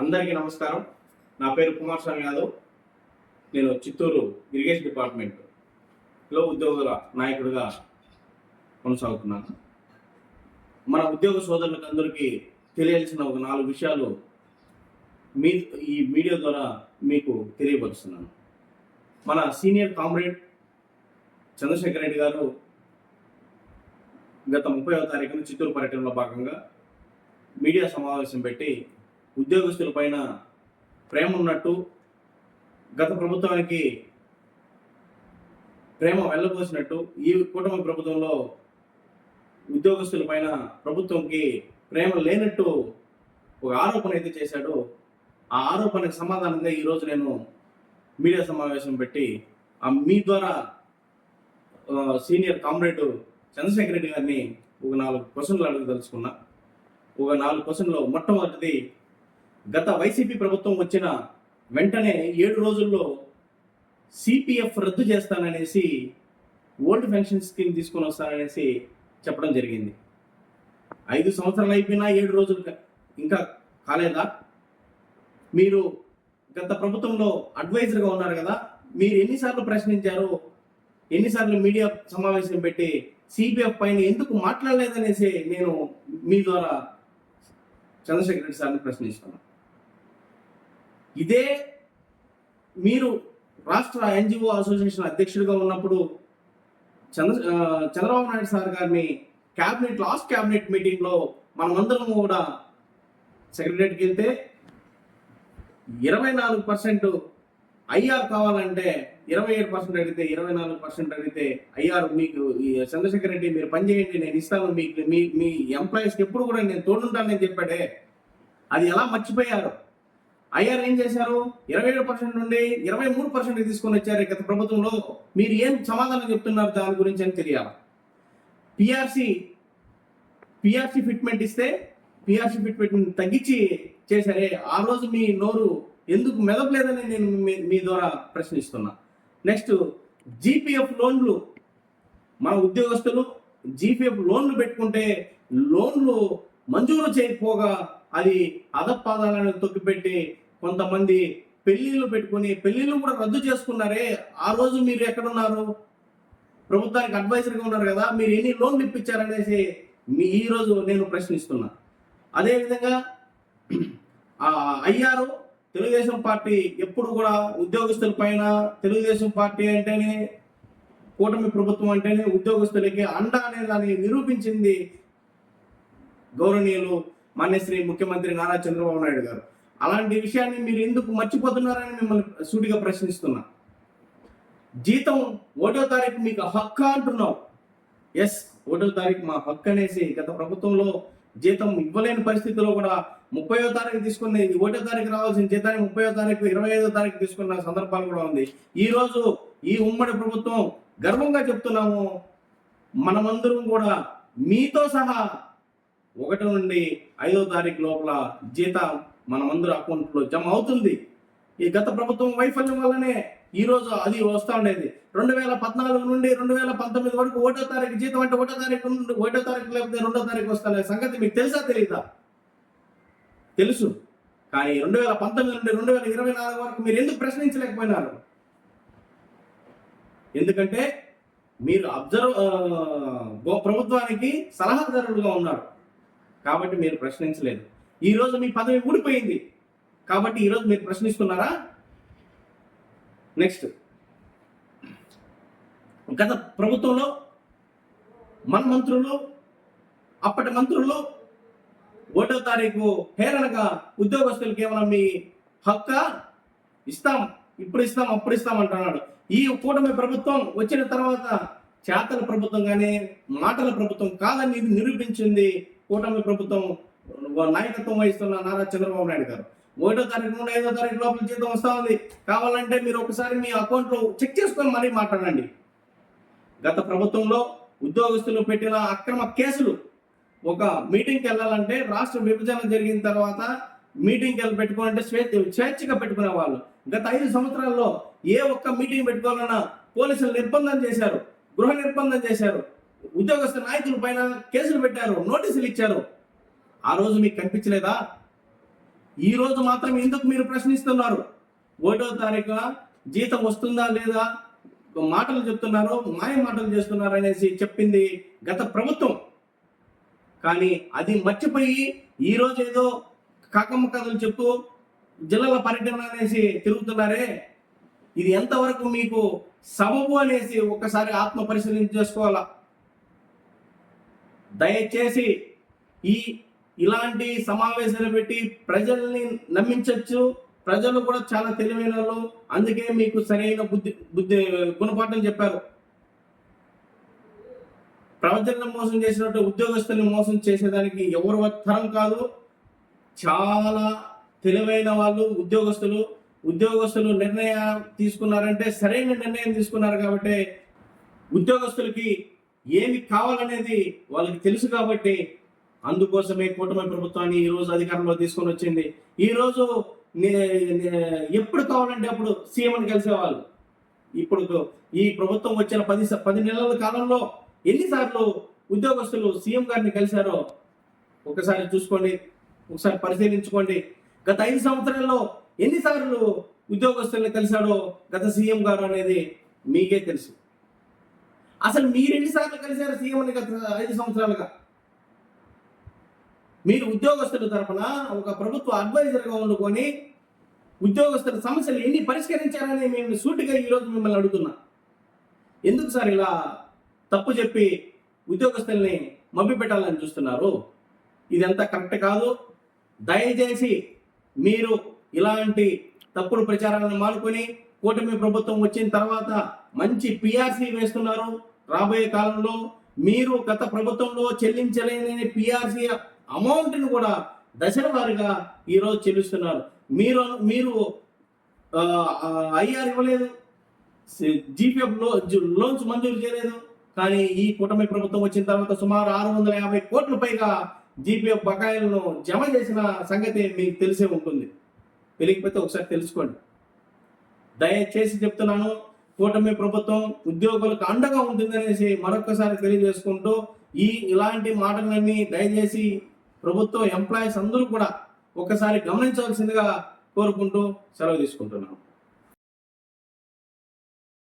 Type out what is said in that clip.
అందరికీ నమస్కారం. నా పేరు కుమార్ స్వామి యాదవ్. నేను చిత్తూరు ఇరిగేషన్ డిపార్ట్మెంట్లో ఉద్యోగుల నాయకుడిగా కొనసాగుతున్నాను. మన ఉద్యోగ సోదరులకు అందరికీ తెలియాల్సిన ఒక నాలుగు విషయాలు మీ ఈ మీడియా ద్వారా మీకు తెలియపరుస్తున్నాను. మన సీనియర్ కామ్రేడ్ చంద్రశేఖర్ రెడ్డి గారు గత ముప్పైవ తారీఖున చిత్తూరు పర్యటనలో భాగంగా మీడియా సమావేశం పెట్టి ఉద్యోగస్తుల పైన ప్రేమ ఉన్నట్టు గత ప్రభుత్వానికి ప్రేమ వెళ్ళబోసినట్టు ఈ కూటమి ప్రభుత్వంలో ఉద్యోగస్తుల పైన ప్రభుత్వంకి ప్రేమ లేనట్టు ఒక ఆరోపణ అయితే చేశాడో. ఆ ఆరోపణకు సమాధానంగా ఈరోజు నేను మీడియా సమావేశం పెట్టి ఆ మీ ద్వారా సీనియర్ కామ్రేడ్ చంద్రశేఖర్ రెడ్డి గారిని ఒక నాలుగు క్వశ్చన్లు అడగదలుచుకున్నా ఒక నాలుగు క్వశ్చన్లో మొట్టమొదటిది గత వైసీపీ ప్రభుత్వం వచ్చిన వెంటనే ఏడు రోజుల్లో సిపిఎఫ్ రద్దు చేస్తాననేసి ఓల్డ్ పెన్షన్ స్కీమ్ తీసుకొని వస్తాననేసి చెప్పడం జరిగింది. ఐదు సంవత్సరాలు అయిపోయినా ఏడు రోజులు ఇంకా కాలేదా? మీరు గత ప్రభుత్వంలో అడ్వైజర్గా ఉన్నారు కదా మీరు ఎన్నిసార్లు ప్రశ్నించారు? ఎన్నిసార్లు మీడియా సమావేశం పెట్టి సిపిఎఫ్ పైన ఎందుకు మాట్లాడలేదనేసి నేను మీ ద్వారా చంద్రశేఖర్ రెడ్డి సార్ని ప్రశ్నిస్తున్నాను. ఇదే మీరు రాష్ట్ర ఎన్జిఓ అసోసియేషన్ అధ్యక్షుడిగా ఉన్నప్పుడు చంద్ర చంద్రబాబు నాయుడు సార్ గారిని క్యాబినెట్ లాస్ట్ క్యాబినెట్ మీటింగ్లో మనమందరం కూడా సెక్రటరీకి వెళ్తే ఇరవై నాలుగు పర్సెంట్ ఐఆర్ కావాలంటే ఇరవై ఏడు పర్సెంట్ అడిగితే ఇరవై నాలుగు పర్సెంట్ అడిగితే ఐఆర్ మీకు ఈ చంద్రశేఖర్ రెడ్డి మీరు పని చేయండి నేను ఇస్తాను మీకు మీ మీ ఎంప్లాయీస్కి ఎప్పుడు కూడా నేను తోడుంటానని చెప్పాడే. అది ఎలా మర్చిపోయారు? ఐఆర్ ఏం చేశారు? ఇరవై ఏడు పర్సెంట్ నుండి ఇరవై మూడు పర్సెంట్ తీసుకొని వచ్చారు గత ప్రభుత్వంలో. మీరు ఏం సమాధానం చెప్తున్నారు దాని గురించి అని తెలియాలి? పిఆర్సి పిఆర్సి ఫిట్మెంట్ ఇస్తే పిఆర్సి ఫిట్మెంట్ తగ్గించి చేశారే. ఆ రోజు మీ నోరు ఎందుకు మెదపలేదని నేను మీ- మీ ద్వారా ప్రశ్నిస్తున్నా. నెక్స్ట్ జీపీఎఫ్ లోన్లు. మన ఉద్యోగస్తులు జీపీఎఫ్ లోన్లు పెట్టుకుంటే లోన్లు మంజూరు చేయకపోగా అది అదపాదాలను తొక్కిపెట్టి కొంతమంది పెళ్ళిళ్ళు పెట్టుకుని పెళ్ళిళ్ళు కూడా రద్దు చేసుకున్నారే ఆ రోజు మీరు ఎక్కడున్నారు? ప్రభుత్వానికి అడ్వైజర్గా ఉన్నారు కదా మీరు ఎన్ని లోన్లు ఇప్పించారనేసి మీ ఈరోజు నేను ప్రశ్నిస్తున్నా. అదేవిధంగా అయ్యారు తెలుగుదేశం పార్టీ ఎప్పుడు కూడా ఉద్యోగస్తుల పైన తెలుగుదేశం పార్టీ అంటేనే కూటమి ప్రభుత్వం అంటేనే ఉద్యోగస్తులకి అండ అనే దాన్ని నిరూపించింది గౌరవనీయులు మాన్యశ్రీ ముఖ్యమంత్రి నారా చంద్రబాబు నాయుడు గారు. అలాంటి విషయాన్ని మీరు ఎందుకు మర్చిపోతున్నారని మిమ్మల్ని సూటిగా ప్రశ్నిస్తున్నా. జీతం ఒకటో తారీఖు మీకు హక్కు అంటున్నావు. ఎస్ ఒకటో తారీఖు మా హక్కు అనేసి గత ప్రభుత్వంలో జీతం ఇవ్వలేని పరిస్థితిలో కూడా ముప్పయో తారీఖు తీసుకుని ఒకటో తారీఖు రావాల్సిన జీతాన్ని ముప్పయో తారీఖు ఇరవై ఐదో తారీఖు తీసుకున్న సందర్భాలు కూడా ఉంది. ఈ రోజు ఈ ఉమ్మడి ప్రభుత్వం గర్వంగా చెప్తున్నాము. మనమందరం కూడా మీతో సహా ఒకటి నుండి ఐదో తారీఖు లోపల జీతం మనమందరం అకౌంట్లో జమ అవుతుంది. ఈ గత ప్రభుత్వం వైఫల్యం వల్లనే ఈరోజు అది వస్తూ ఉండేది. రెండు వేల పద్నాలుగు నుండి రెండు వేల పంతొమ్మిది వరకు ఒకటో తారీఖు జీతం అంటే ఒకటో తారీఖు నుండి ఒకటో తారీఖు లేకపోతే రెండో తారీఖు వస్తానే సంగతి మీకు తెలుసా తెలియదా తెలుసు. కానీ రెండు వేల పంతొమ్మిది నుండి రెండు వేల ఇరవై నాలుగు వరకు మీరు ఎందుకు ప్రశ్నించలేకపోయినారు? ఎందుకంటే మీరు అబ్జర్వ్ ప్రభుత్వానికి సలహాదారులుగా ఉన్నారు. కాబట్టి మీరు ప్రశ్నించలేదు. ఈ రోజు మీ పదవి ఊడిపోయింది. కాబట్టి ఈరోజు మీరు ప్రశ్నిస్తున్నారా? నెక్స్ట్ గత ప్రభుత్వంలో మన మంత్రులు అప్పటి మంత్రులు ఒకటో తారీఖు హేళనగా ఉద్యోగస్తులకి ఏమైనా మీ హక్క? ఇస్తాం ఇప్పుడు ఇస్తాం అప్పుడు ఇస్తాం అంటున్నాడు. ఈ కూటమి ప్రభుత్వం వచ్చిన తర్వాత చేతల ప్రభుత్వం కానీ మాటల ప్రభుత్వం కాదని ఇది నిరూపించింది కూటమి ప్రభుత్వం నాయకత్వం వహిస్తున్న నారా చంద్రబాబు నాయుడు గారు. ఒకటో తారీఖు నుండి ఐదో తారీఖు లోపల జీతం వస్తా ఉంది. కావాలంటే మీరు ఒకసారి మీ అకౌంట్లో చెక్ చేసుకొని మరీ మాట్లాడండి. గత ప్రభుత్వంలో ఉద్యోగస్తులు పెట్టిన అక్రమ కేసులు. ఒక మీటింగ్కి వెళ్ళాలంటే రాష్ట్ర విభజన జరిగిన తర్వాత మీటింగ్కి వెళ్ళి పెట్టుకోవాలంటే స్వేచ్ఛ స్వేచ్ఛగా పెట్టుకునే వాళ్ళు. గత ఐదు సంవత్సరాల్లో ఏ ఒక్క మీటింగ్ పెట్టుకోవాలన్నా పోలీసులు నిర్బంధం చేశారు. గృహ నిర్బంధం చేశారు. ఉద్యోగస్తు నాయకుల పైన కేసులు పెట్టారు. నోటీసులు ఇచ్చారు. ఆ రోజు మీకు కనిపించలేదా? ఈ రోజు మాత్రం ఎందుకు మీరు ప్రశ్నిస్తున్నారు? ఒకటో తారీఖు జీతం వస్తుందా లేదా? మాటలు చెప్తున్నారు మాయ మాటలు చేస్తున్నారు అనేసి చెప్పింది గత ప్రభుత్వం. కానీ అది మర్చిపోయి ఈ రోజు ఏదో కాకమ్మ కథలు చెప్తూ జిల్లాల పర్యటన అనేసి తిరుగుతున్నారే? ఇది ఎంతవరకు మీకు సబబు అనేసి ఒక్కసారి ఆత్మ పరిశీలన చేసుకోవాలా? దయచేసి ఈ ఇలాంటి సమావేశాలు పెట్టి ప్రజల్ని నమ్మించవచ్చు ప్రజలు కూడా చాలా తెలివైన వాళ్ళు. అందుకే మీకు సరైన బుద్ధి బుద్ధి గుణపాఠం చెప్పారు. ప్రజలను మోసం చేసినట్టు ఉద్యోగస్తుల్ని మోసం చేసేదానికి ఎవరు తరం కాదు. చాలా తెలివైన వాళ్ళు ఉద్యోగస్తులు. ఉద్యోగస్తులు నిర్ణయం తీసుకున్నారంటే సరైన నిర్ణయం తీసుకున్నారు కాబట్టి ఉద్యోగస్తులకి ఏమి కావాలనేది వాళ్ళకి తెలుసు కాబట్టి అందుకోసమే కూటమి ప్రభుత్వాన్ని ఈరోజు అధికారంలో తీసుకొని వచ్చింది. ఈరోజు నే- నే- ఎప్పుడు కావాలంటే అప్పుడు సీఎంని కలిసేవాళ్ళు. ఇప్పుడు ఈ ప్రభుత్వం వచ్చిన పది స- పది నెలల కాలంలో ఎన్నిసార్లు ఉద్యోగస్తులు సీఎం గారిని కలిశారో ఒకసారి చూసుకోండి ఒకసారి పరిశీలించుకోండి. గత ఐదు సంవత్సరాల్లో ఎన్నిసార్లు ఉద్యోగస్తుల్ని కలిశాడో గత సీఎం గారు అనేది మీకే తెలుసు. అసలు మీరు ఎన్నిసార్లు కలిశారు సీఎంని గత ఐదు సంవత్సరాలుగా? మీరు ఉద్యోగస్తుల తరఫున ఒక ప్రభుత్వ అడ్వైజర్గా వండుకొని ఉద్యోగస్తుల సమస్యలు ఎన్ని పరిష్కరించారని మేము సూటిగా ఈరోజు మిమ్మల్ని అడుగుతున్నా. ఎందుకు సార్ ఇలా తప్పు చెప్పి ఉద్యోగస్తుల్ని మభ్య పెట్టాలని చూస్తున్నారు? ఇదంతా కరెక్ట్ కాదు. దయచేసి మీరు ఇలాంటి తప్పుడు ప్రచారాలను మానుకొని కూటమి ప్రభుత్వం వచ్చిన తర్వాత మంచి పిఆర్సీ వేస్తున్నారు. రాబోయే కాలంలో మీరు గత ప్రభుత్వంలో చెల్లించలేని పిఆర్సీ అమౌంట్ని కూడా దశల వారీగా ఈరోజు చెల్లిస్తున్నారు. మీరు మీరు ఐఆర్ ఇవ్వలేదు. జీపీఎఫ్లో లోన్స్ మంజూరు చేయలేదు. కానీ ఈ కూటమి ప్రభుత్వం వచ్చిన తర్వాత సుమారు ఆరు వందల యాభై కోట్ల పైగా జీపీఎఫ్ బకాయిలను జమ చేసిన సంగతి మీకు తెలిసే ఉంటుంది. తెలియకపోతే ఒకసారి తెలుసుకోండి. దయచేసి చెప్తున్నాను కూటమి ప్రభుత్వం ఉద్యోగులకు అండగా ఉంటుందనేసి మరొకసారి తెలియజేసుకుంటూ ఈ ఇలాంటి మాటలన్నీ దయచేసి ప్రభుత్వ ఎంప్లాయీస్ అందరూ కూడా ఒకసారి గమనించవలసిందిగా కోరుకుంటూ సెలవు తీసుకుంటున్నాను.